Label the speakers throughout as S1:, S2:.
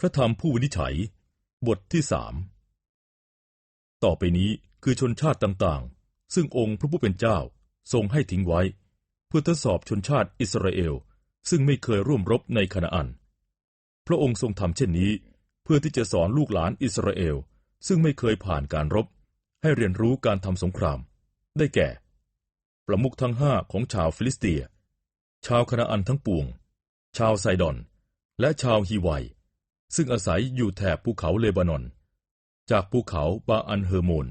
S1: พระธรรมผู้วินิจฉัย บทที่สามต่อไปนี้คือชนชาติต่างๆ ซึ่งองค์พระผู้เป็นเจ้าทรงให้ทิ้งไว้ เพื่อทดสอบชนชาติอิสราเอล ซึ่งไม่เคยร่วมรบในคณาอัน พระองค์ทรงทำเช่นนี้ เพื่อที่จะสอนลูกหลานอิสราเอล ซึ่งไม่เคยผ่านการรบ ให้เรียนรู้การทำสงคราม ได้แก่ ประมุขทั้งห้าของชาวฟิลิสเตีย ชาวคณาอันทั้งปวง ชาวไซดอน และชาวฮีไว ซึ่งอาศัยอยู่แถบภูเขาเลบานอน จากภูเขาบาอันเฮอร์โมน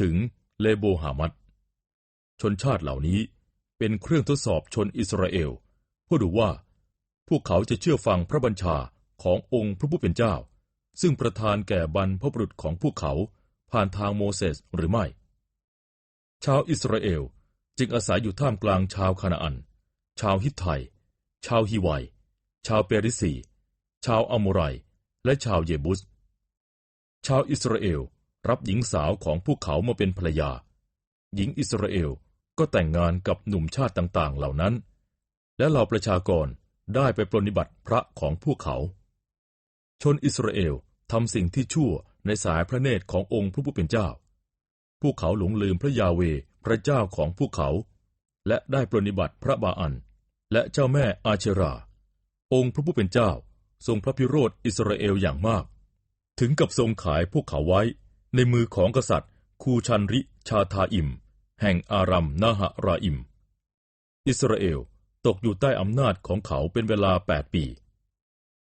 S1: ถึงเลโบฮามัดชนชาติเหล่านี้เป็นเครื่องทดสอบชนอิสราเอลเพื่อดูว่า พวกเขาจะเชื่อฟังพระบัญชาขององค์พระผู้เป็นเจ้า ซึ่งประทานแก่บรรพบุรุษของพวกเขาผ่านทางโมเสสหรือไม่ ชาวอิสราเอลจึงอาศัยอยู่ท่ามกลางชาวคานาอัน ชาวฮิตไท ชาวฮิไวชาวเปริสี ชาวอัมโมไรและชาวเยบุส ชาวอิสราเอลรับหญิงสาวของพวกเขามาเป็นภรรยา หญิงอิสราเอลก็แต่งงานกับหนุ่มชาติต่างๆ เหล่านั้น และเหล่าประชากรได้ไปปรนิบัติพระของพวกเขา ชนอิสราเอลทำสิ่งที่ชั่วในสายพระเนตรขององค์พระผู้เป็นเจ้า พวกเขาหลงลืมพระยาเวพระเจ้าของพวกเขา และได้ปรนิบัติพระบาอัน และเจ้าแม่อาเชรา องค์พระผู้เป็นเจ้า ทรงพระพิโรธอิสราเอลอย่างมาก ถึงกับทรงขายพวกเขาไว้ ในมือของกษัตริย์ คูชันริชาทาอิม แห่งอารัมนาหราอิม อิสราเอลตกอยู่ใต้อำนาจของเขาเป็นเวลาแปดปี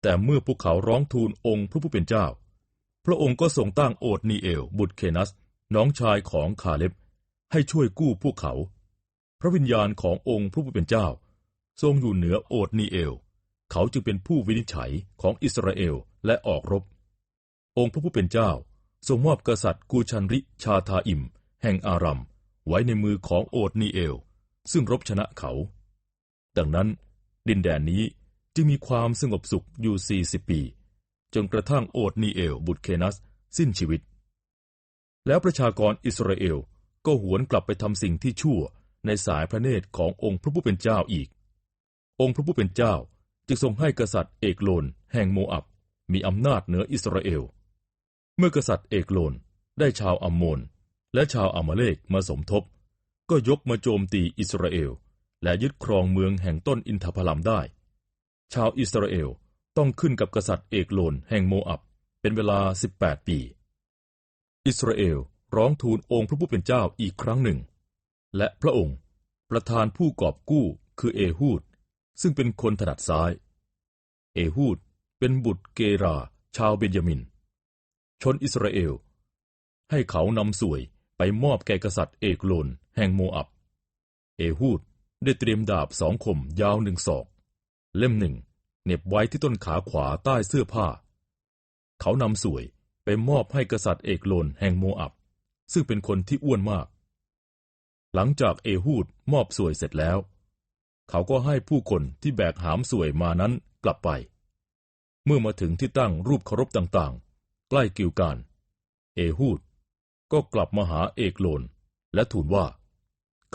S1: แต่เมื่อพวกเขาร้องทูลองค์พระผู้เป็นเจ้า พระองค์ก็ทรงตั้งโอดนีเอล บุตรเคนัส น้องชายของคาเล็บ ให้ช่วยกู้พวกเขา พระวิญญาณขององค์พระผู้เป็นเจ้า ทรงอยู่เหนือโอดนีเอล เขาจึงเป็นผู้วินิจฉัยของอิสราเอลและออกรบ องค์พระผู้เป็นเจ้าทรงมอบกษัตริย์กูชันริชาทาอิม แห่งอารัม ไว้ในมือของโอดนีเอล ซึ่งรบชนะเขา ดังนั้นดินแดนนี้จึงมีความสงบสุขอยู่ 40 ปี จนกระทั่งโอดนีเอล บุตรเคนัส สิ้นชีวิต แล้วประชากรอิสราเอลก็หวนกลับไปทำสิ่งที่ชั่วในสายพระเนตรขององค์พระผู้เป็นเจ้าอีก องค์พระผู้เป็นเจ้า จึงทรงให้กษัตริย์เอกโลนแห่งโมอับมีอำนาจเหนืออิสราเอล เมื่อกษัตริย์เอกโลนได้ชาวอัมโมนและชาวอามาเลกมาสมทบ ก็ยกมาโจมตีอิสราเอล และยึดครองเมืองแห่งต้นอินทผลัมได้ ชาวอิสราเอลต้องขึ้นกับกษัตริย์เอกโลนแห่งโมอับเป็นเวลา 18 ปี อิสราเอลร้องทูลองค์พระผู้เป็นเจ้าอีกครั้งหนึ่ง และพระองค์ประธานผู้กอบกู้คือเอฮูด ซึ่งเป็นคนถนัดซ้าย เอฮูดเป็นบุตรเกราชาวเบนยามิน ชนอิสราเอล ให้เขานำสวยไปมอบแก่กษัตริย์เอกโลนแห่งโมอับ เอฮูดได้เตรียมดาบสองคมยาวหนึ่งศอก เล่มหนึ่งเน็บไว้ที่ต้นขาขวาใต้เสื้อผ้า เขานำสวยไปมอบให้กษัตริย์เอกโลนแห่งโมอับ ซึ่งเป็นคนที่อ้วนมาก หลังจากเอฮูดมอบสวยเสร็จแล้ว เขาก็ให้ผู้คนที่แบกหามสวยมานั้นกลับไป เมื่อมาถึงที่ตั้งรูปเคารพต่างๆ ใกล้กิวการ เอฮูด ก็กลับมาหาเอกโลน และทูลว่า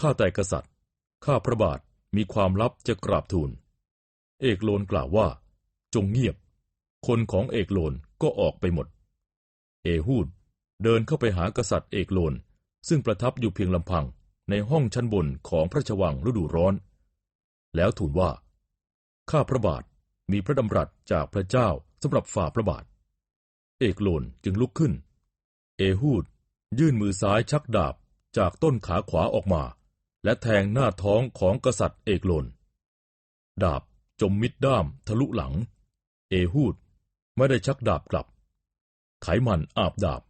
S1: ข้าแต่กษัตริย์ ข้าพระบาทมีความลับจะกราบทูล เอกโลนกล่าวว่า จงเงียบ คนของเอกโลนก็ออกไปหมด เอฮูดเดินเข้าไปหากษัตริย์เอกโลน ซึ่งประทับอยู่เพียงลำพังในห้องชั้นบนของพระชวังฤดูร้อน แล้วทูลว่า ข้าพระบาทมีพระดำรัสจากพระเจ้าสำหรับฝ่าพระบาท เอกโลนจึงลุกขึ้น เอฮูดยื่นมือซ้ายชักดาบจากต้นขาขวาออกมา และแทงหน้าท้องของกษัตริย์เอกโลน ดาบจมมิดด้ามทะลุหลัง เอฮูดไม่ได้ชักดาบกลับ ไขมันอาบดาบ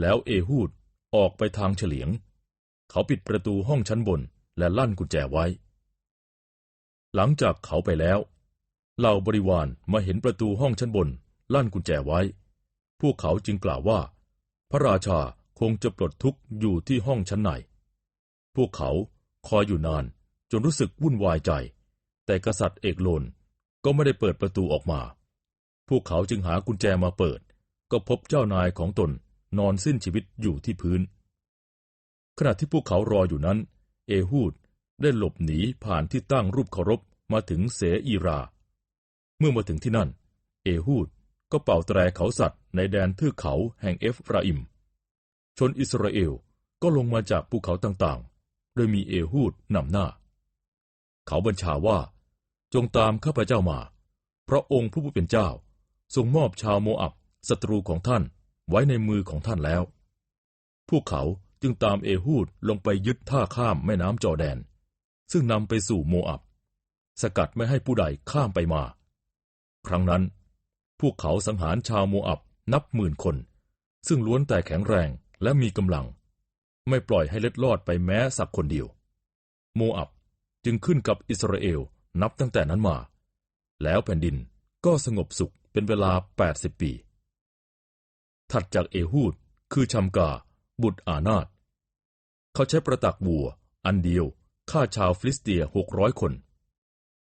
S1: แล้วเอฮูดออกไปทางเฉลียง เขาปิดประตูห้องชั้นบนและลั่นกุญแจไว้ หลังจากเขาไปแล้ว เหล่าบริวารมาเห็นประตูห้องชั้นบน ลั่นกุญแจไว้ พวกเขาจึงกล่าวว่า พระราชาคงจะปลดทุกข์อยู่ที่ห้องชั้นใน พวกเขาคอยอยู่นานจนรู้สึกวุ่นวายใจ แต่กษัตริย์เอกโลนก็ไม่ได้เปิดประตูออกมา พวกเขาจึงหากุญแจมาเปิด ก็พบเจ้านายของตนนอนสิ้นชีวิตอยู่ที่พื้น ขณะที่พวกเขารออยู่นั้น เอฮูด ได้หลบหนีผ่านที่ตั้งรูปเคารพมาถึงเสอีรา เมื่อมาถึงที่นั่น เอฮูดก็เป่าแตรเขาสัตว์ในแดนเทือกเขาแห่งเอฟราอิม ชนอิสราเอลก็ลงมาจากภูเขาต่างๆ โดยมีเอฮูดนำหน้า เขาบัญชาว่า จงตามข้าพเจ้ามา เพราะองค์ผู้เป็นเจ้า ทรงมอบชาวโมอับศัตรูของท่านไว้ในมือของท่านแล้ว พวกเขาจึงตามเอฮูดลงไปยึดท่าข้ามแม่น้ำจอแดน ซึ่งนำไปสู่โมอับ สกัดไม่ให้ผู้ใดข้ามไปมา ครั้งนั้น พวกเขาสังหารชาวโมอับนับหมื่นคน ซึ่งล้วนแต่แข็งแรงและมีกำลัง ไม่ปล่อยให้เล็ดลอดไปแม้สักคนเดียว โมอับจึงขึ้นกับอิสราเอลนับตั้งแต่นั้นมา แล้วแผ่นดินก็สงบสุขเป็นเวลา 80 ปี ถัดจากเอฮูดคือชัมกา บุตรอานาตเขาใช้ประตักวัว อันเดียว ฆ่าชาวฟิลิสเตียหกร้อยคน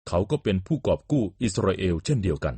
S1: เขาก็เป็นผู้กอบกู้อิสราเอลเช่นเดียวกัน